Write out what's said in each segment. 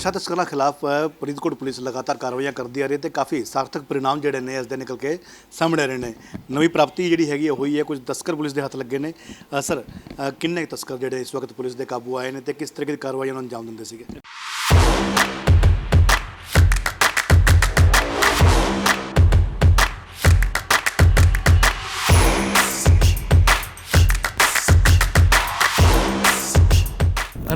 ਨਸ਼ਾ ਤਸਕਰਾਂ ਖਿਲਾਫ ਫਰੀਦਕੋਟ ਪੁਲਿਸ ਲਗਾਤਾਰ ਕਾਰਵਾਈਆਂ ਕਰਦੀ ਆ ਰਹੀ ਹੈ ਤੇ ਕਾਫੀ ਸਾਰਥਕ ਪਰਿਣਾਮ ਜਿਹੜੇ ਨੇ ਇਸ ਦੇ ਨਿਕਲ ਕੇ ਸਾਹਮਣੇ ਆ ਰਹੇ ਨੇ ਨਵੀਂ ਪ੍ਰਾਪਤੀ ਜਿਹੜੀ ਹੈਗੀ ਆ ਹੋਈ ਹੈ ਕੁਝ ਤਸਕਰ ਪੁਲਿਸ ਦੇ ਹੱਥ ਲੱਗੇ ਨੇ ਸਰ ਕਿੰਨੇ ਤਸਕਰ ਜਿਹੜੇ ਇਸ ਵਕਤ ਪੁਲਿਸ ਦੇ ਕਾਬੂ ਆਏ ਨੇ ਤੇ ਕਿਸ ਤਰੀਕੇ ਦੀ ਕਾਰਵਾਈ ਉਹਨਾਂ ਨੂੰ ਅੰਜਾਮ ਦਿੰਦੇ ਸੀਗੇ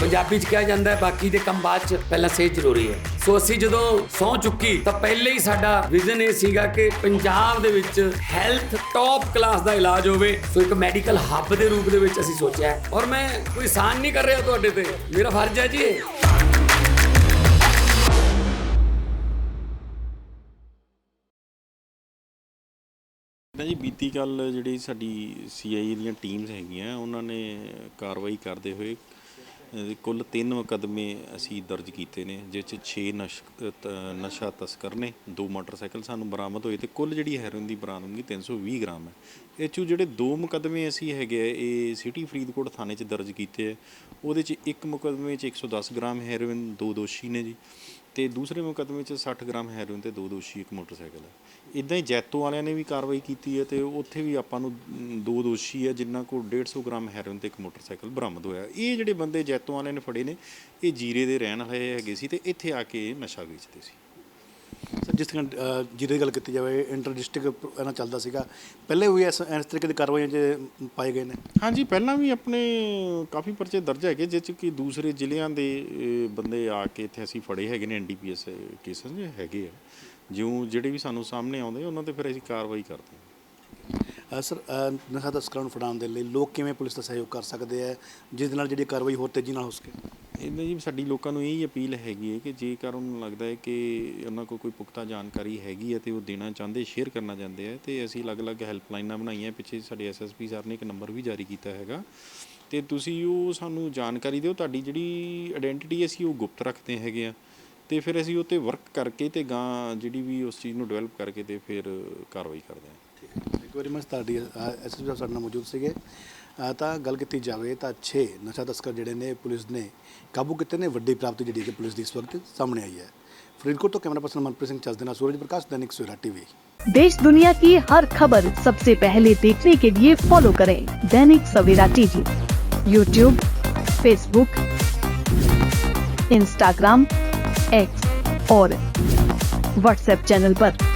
ਪੰਜਾਬੀ ਚ ਕਿਹਾ ਜਾਂਦਾ ਹੈ, ਬਾਕੀ ਦੇ ਕੰਮ ਬਾਅਦ ਚ ਪਹਿਲਾਂ ਸਿਹਤ ਜ਼ਰੂਰੀ ਹੈ। ਸੋ ਅਸੀਂ ਜਦੋਂ ਸੌ ਚੁੱਕੀ, ਤਾਂ ਪਹਿਲੇ ਹੀ ਸਾਡਾ ਵਿਜ਼ਨ ਇਹ ਸੀਗਾ ਕਿ ਪੰਜਾਬ ਦੇ ਵਿੱਚ ਹੈਲਥ ਟੌਪ ਕਲਾਸ ਦਾ ਇਲਾਜ ਹੋਵੇ। ਸੋ ਇੱਕ ਮੈਡੀਕਲ ਹੱਬ ਦੇ ਰੂਪ ਦੇ ਵਿੱਚ ਅਸੀਂ ਸੋਚਿਆ ਔਰ ਮੈਂ ਕੋਈ ਸਾਨ ਨਹੀਂ ਕਰ ਰਿਹਾ ਤੁਹਾਡੇ ਤੇ। ਮੇਰਾ ਫਰਜ਼ ਹੈ ਜੀ ਇਹ। ਜੀ ਬੀਤੀ ਕੱਲ ਜਿਹੜੀ ਸਾਡੀ ਸੀਆਈਏ ਦੀਆਂ ਟੀਮਸ ਹੈਗੀਆਂ, ਉਹਨਾਂ ਨੇ ਕਾਰਵਾਈ ਕਰਦੇ ਹੋਏ ਕੁੱਲ 3 ਮੁਕੱਦਮੇ ਅਸੀਂ ਦਰਜ ਕੀਤੇ ਨੇ ਜਿਸ 'ਚ 6 ਨਸ਼ ਤ- ਨਸ਼ਾ ਤਸਕਰ ਨੇ, ਦੋ ਮੋਟਰਸਾਈਕਲ ਸਾਨੂੰ ਬਰਾਮਦ ਹੋਏ ਤੇ ਕੁੱਲ ਜਿਹੜੀ ਹੈਰੋਇਨ ਦੀ ਬਰਾਮਦਗੀ 320 ਗ੍ਰਾਮ ਹੈ। ਇਹ 'ਚੋਂ ਜਿਹੜੇ ਦੋ ਮੁਕੱਦਮੇ ਅਸੀਂ ਹੈਗੇ ਆ, ਇਹ ਸਿਟੀ ਫਰੀਦਕੋਟ ਥਾਣੇ 'ਚ ਦਰਜ ਕੀਤੇ ਹੈ ਉਹਦੇ 'ਚ ਇੱਕ ਮੁਕੱਦਮੇ 'ਚ 110 ਗ੍ਰਾਮ ਹੈਰੋਇਨ, ਦੋ ਦੋਸ਼ੀ ਨੇ ਜੀ। ਤੇ ਦੂਸਰੇ ਮੁਕੱਦਮੇ 'ਚ 60 ਗ੍ਰਾਮ ਹੈਰੋਇਨ ਤੇ ਦੋ ਦੋਸ਼ੀ, ਇੱਕ ਮੋਟਰਸਾਈਕਲ ਹੈ। ਇਦਾਂ ਹੀ ਜੈਤੋ ਵਾਲਿਆਂ ਨੇ ਵੀ ਕਾਰਵਾਈ ਕੀਤੀ ਹੈ ਤੇ ਉੱਥੇ ਵੀ ਆਪਾਂ ਨੂੰ ਦੋ ਦੋਸ਼ੀ ਹੈ, ਜਿਨ੍ਹਾਂ ਕੋਲ 150 ਗ੍ਰਾਮ ਹੈਰੋਇਨ ਤੇ ਇੱਕ ਮੋਟਰਸਾਈਕਲ ਬਰਾਮਦ ਹੋਇਆ। ਇਹ ਜਿਹੜੇ ਬੰਦੇ ਜੈਤੋ ਵਾਲਿਆਂ ਨੇ ਫੜੇ ਨੇ, ਇਹ ਜੀਰੇ ਦੇ ਰਹਿਣ ਵਾਲੇ ਹੈਗੇ ਸੀ ਤੇ ਇੱਥੇ ਆ ਕੇ ਨਸ਼ਾ ਵੇਚਦੇ ਸੀ। ਜਿਸ ਤਰ੍ਹਾਂ ਅ, ਜਿਹਦੀ ਗੱਲ ਕੀਤੀ ਜਾਵੇ ਇੰਟਰ ਡਿਸਟ੍ਰਿਕਟ ਇਹਨਾਂ ਚੱਲਦਾ ਸੀਗਾ ਪਹਿਲੇ ਵੀ ਇਸ ਇਸ ਤਰੀਕੇ ਦੀ ਕਾਰਵਾਈਆਂ 'ਚ ਪਾਏ ਗਏ ਨੇ? ਹਾਂਜੀ ਪਹਿਲਾਂ ਵੀ ਆਪਣੇ ਕਾਫੀ ਪਰਚੇ ਦਰਜ ਹੈਗੇ ਜਿਸ 'ਚ ਕਿ ਦੂਸਰੇ ਜ਼ਿਲ੍ਹਿਆਂ ਦੇ ਬੰਦੇ ਆ ਕੇ ਇੱਥੇ ਅਸੀਂ ਫੜੇ ਹੈਗੇ ਨੇ ਐਨਡੀਪੀਐਸ ਕੇਸਸ ਜੇ ਹੈਗੇ ਆ। ਜਿਉਂ ਜਿਹੜੇ ਵੀ ਸਾਨੂੰ ਸਾਹਮਣੇ ਆਉਂਦੇ ਉਹਨਾਂ ਤੇ ਫਿਰ ਅਸੀਂ ਕਾਰਵਾਈ ਕਰਦੇ ਹਾਂ। ਅ, ਸਰ ਅ, ਨਸ਼ਾ ਤਸਕਰਾਂ ਨੂੰ ਫੜਾਉਣ ਦੇ ਲਈ ਲੋਕ ਕਿਵੇਂ ਪੁਲਿਸ ਦਾ ਸਹਿਯੋਗ ਕਰ ਸਕਦੇ ਆ? ਜਿਸ ਦੇ ਨਾਲ ਜਿਹੜੀ ਕਾਰਵਾਈ ਹੋਰ ਤੇਜ਼ੀ ਨਾਲ ਹੋ ਸਕੇ? ਇਹਨਾਂ ਜੀ ਸਾਡੀ ਲੋਕਾਂ ਨੂੰ ਇਹੀ ਅਪੀਲ ਹੈਗੀ ਹੈ ਕਿ ਜੇਕਰ ਉਹਨਾਂ ਨੂੰ ਲੱਗਦਾ ਹੈ ਕਿ ਉਹਨਾਂ ਕੋਲ ਕੋਈ ਪੁਖਤਾ ਜਾਣਕਾਰੀ ਹੈਗੀ ਹੈ ਤੇ ਉਹ ਦੇਣਾ ਚਾਹੁੰਦੇ ਸ਼ੇਅਰ ਕਰਨਾ ਚਾਹੁੰਦੇ ਹੈ, ਤੇ ਅਸੀਂ ਅਲੱਗ-ਅਲੱਗ ਹੈਲਪਲਾਈਨਾਂ ਬਣਾਈਆਂ, ਪਿੱਛੇ ਸਾਡੇ ਐਸਐਸਪੀ ਸਰ ਨੇ ਇੱਕ ਨੰਬਰ ਵੀ ਜਾਰੀ ਕੀਤਾ ਹੈਗਾ। ਤੇ ਤੁਸੀਂ ਉਹ ਸਾਨੂੰ ਜਾਣਕਾਰੀ ਦਿਓ, ਤੁਹਾਡੀ ਜਿਹੜੀ ਆਇਡੈਂਟੀਟੀ ਅਸੀਂ ਉਹ ਗੁਪਤ ਰੱਖਦੇ ਹੈਗੇ ਆ ਤੇ ਫਿਰ ਅਸੀਂ ਉਹ ਤੇ ਵਰਕ ਕਰਕੇ ਤੇ ਗਾਂ ਜਿਹੜੀ ਵੀ ਉਸ ਚੀਜ਼ ਨੂੰ ਡਿਵੈਲਪ ਕਰਕੇ ਤੇ ਫਿਰ ਕਾਰਵਾਈ ਕਰਦੇ ਹਾਂ। ਠੀਕ ਹੈ। ਥੈਂਕ ਵੈਰੀ ਮਚ ਤੁਹਾਡੀ ਐਸਐਸਪੀ ਸਾਹਿਬ ਸਾਡੇ ਨਾਲ ਮੌਜੂਦ ਸੀਗੇ ਅ, ਤਾਂ ਗੱਲ ਕੀਤੀ ਜਾਵੇ ਤਾਂ 6 ਨਸ਼ਾ ਤਸਕਰ ਜਿਹੜੇ ਨੇ ਪੁਲਿਸ ਨੇ ਕਾਬੂ ਕੀਤੇ ਨੇ ਵੱਡੀ ਪ੍ਰਾਪਤੀ ਜਿਹੜੀ ਹੈ ਪੁਲਿਸ ਦੀ ਇਸ ਵਕਤ ਸਾਹਮਣੇ ਆਈ ਹੈ ਫਰੀਦਕੋਟ ਤੋਂ ਕੈਮਰਾ ਪਰਸਨ ਮਨਪ੍ਰੀਤ ਸਿੰਘ ਚੱਜ ਦੇ ਨਾਲ ਸੂਰਜ ਪ੍ਰਕਾਸ਼ दैनिक सवेरा टीवी देश दुनिया की हर खबर सबसे पहले देखने के लिए फॉलो करें Dainik Savera TV YouTube Facebook Instagram X और व्हाट्सएप चैनल पर।